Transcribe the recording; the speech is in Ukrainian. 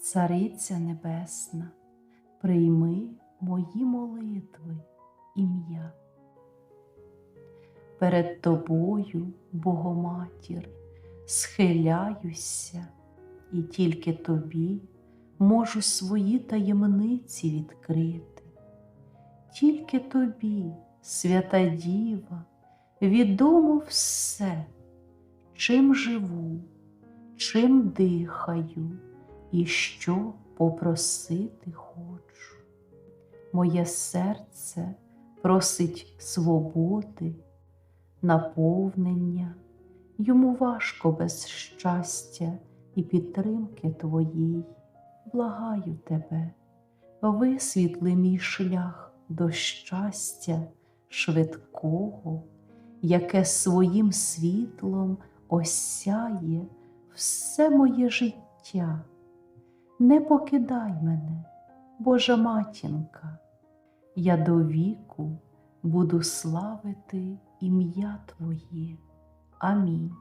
Цариця Небесна, прийми мої молитви ім'я. Перед тобою, Богоматір, схиляюся, і тільки тобі можу свої таємниці відкрити. Тільки тобі, свята Діва, відомо все, чим живу, чим дихаю і що попросити хочу. Моє серце просить свободи, наповнення, йому важко без щастя і підтримки твоєї. Благаю тебе, висвітли мій шлях до щастя швидкого, яке своїм світлом осяє все моє життя. Не покидай мене, Божа матінка, я до віку буду славити ім'я Твоє. Амінь.